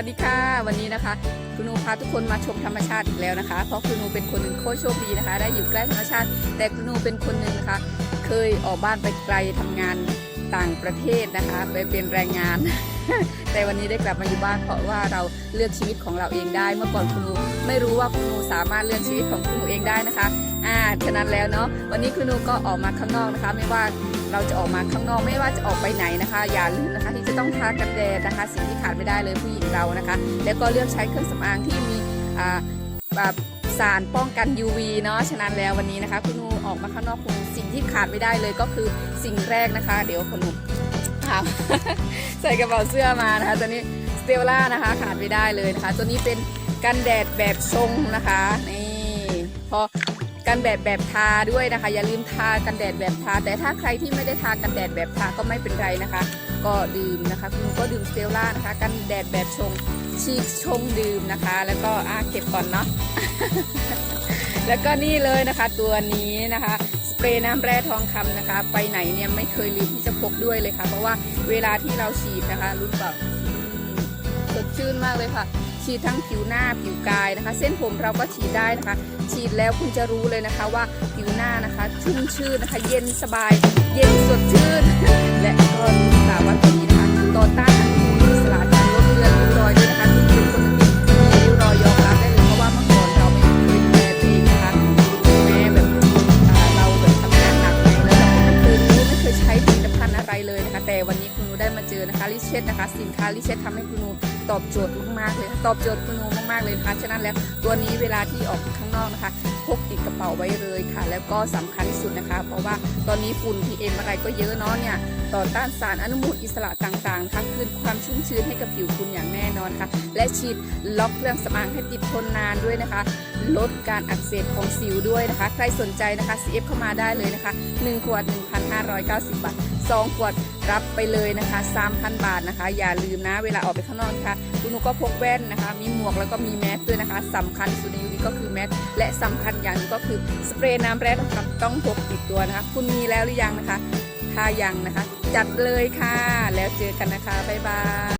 วัสดีค่ะ วันนี้นะคะ คุณนูพาทุกคนมาชมธรรมชาติอีกแล้วนะคะ เพราะคุณนูเป็นคนหนึ่งโคตรโชคดีนะคะ ได้อยู่ใกล้ธรรมชาติ แต่คุณนูเป็นคนหนึ่งนะคะ เคยออกบ้านไปไกลทำงานต่างประเทศนะคะ ไปเป็นแรงงาน แต่วันนี้ได้กลับมาอยู่บ้านเพราะว่าเราเลือกชีวิตของเราเองได้ เมื่อก่อนคุณนูไม่รู้ว่าคุณนูสามารถเลือกชีวิตของคุณนูเองได้นะคะ อ่าฉะนั้นแล้วเนาะวันนี้คุณนูก็ออกมาข้างนอกนะคะ ไม่ว่าเราจะออกมาข้างนอกไม่ว่าจะออกไปไหนนะคะ อย่าลืมนะคะ ที่จะต้องทากันแดดนะคะ สิ่งที่ขาดไม่ได้เลยผู้หญิงเรานะคะ แล้วก็เลือกใช้เครื่องสำอางที่มีอ่าแบบสารป้องกัน UV เนาะฉะนั้นแล้ววันนี้นะคะ คุณนูออกมาข้างนอกคุณสิ่งที่ขาดไม่ได้เลยก็คือสิ่งแรกนะคะ เดี๋ยวคุณนูถามใส่กระเป๋าเสื้อมานะคะตัวนี้สเตลล่านะคะขาดไม่ได้เลยนะคะ ตัวนี้เป็นกันแดดแบบชงนะคะนี่พอ กันแดดแบบทาด้วยนะคะ อย่าลืมทากันแดดแบบทา แต่ถ้าใครที่ไม่ได้ทากันแดดแบบทาก็ไม่เป็นไรนะคะ ก็ดื่มนะคะคุณก็ดื่มสเตลล่านะคะ กันแดดแบบชงฉีกชงดื่มนะคะ แล้วก็อะเก็บก่อนเนาะแล้วก็นี่เลยนะคะตัวนี้นะคะสเปรย์น้ำแร่ทองคำนะคะ ไปไหนเนี่ยไม่เคยลืมที่จะพกด้วยเลยค่ะ เพราะว่าเวลาที่เราฉีดนะคะรู้แบบ สดชื่นมากเลยค่ะ ฉีดทั้งผิวหน้าผิวกายนะคะ เส้นผมเราก็ฉีดได้นะคะ ฉีดแล้วคุณจะรู้เลยนะคะว่าผิวหน้านะคะ ชุ่มชื่นนะคะ เย็นสบาย เย็นสดชื่น และก็รู้ค่ะว่าตัวนี้นะคะต่อต้านอนุมูลอิสระการลดเลือนริ้วรอยด้วยนะคะคุณเป็นคนหนึ่งที่มีริ้วรอยยอมรับได้เลยเพราะว่าเมื่อก่อนเราไม่เคยดูแลตัวเองนะคะแม้แบบอ่าเราแบบทำงานหนักไงแล้วเราก็ไม่เคยรู้ไม่เคยใช้ผลิตภัณฑ์อะไรเลยนะคะ แต่วันนี้คุณหนูได้มาเจอนะคะลิเชตนะคะ สินค้าลิเชตทำให้คุณหนู ตอบโจทย์มากๆเลยตอบโจทย์คุณหนูมากๆเลยนะคะฉะนั้นแล้วตัวนี้เวลาที่ออกข้างนอกนะคะพกติดกระเป๋าไว้เลยค่ะ แล้วก็สำคัญที่สุดนะคะ เพราะว่าตอนนี้ฝุ่น PM อะไรก็เยอะเนาะเนี่ยต่อต้านสารอนุมูลอิสระต่างๆนะคะคืนความชุ่มชื้นให้กับผิวคุณอย่างแน่นอนค่ะ และฉีดล็อกเครื่องสำอางให้ติดทนนานด้วยนะคะ ลดการอักเสบของสิวด้วยนะคะ ใครสนใจนะคะ CF เข้ามาได้เลยนะคะ 1 ขวด 1,590 บาท 2 ขวดรับไปเลยนะคะ 3,000 บาทนะคะ อย่าลืมนะ เวลาออกไปข้างนอกนะคะคุณหนูก็พกแว่นนะคะ มีหมวกแล้วก็มีแมสด้วยนะคะสำคัญสุดในยุคนี้ก็คือแมสและสำคัญอย่างนึงก็คือสเปรย์น้ำแร่ทองคำต้องพกติดตัวนะคะ คุณมีแล้วหรือยังนะคะ ถ้ายังนะคะ จัดเลยค่ะ แล้วเจอกันนะคะบ๊ายบาย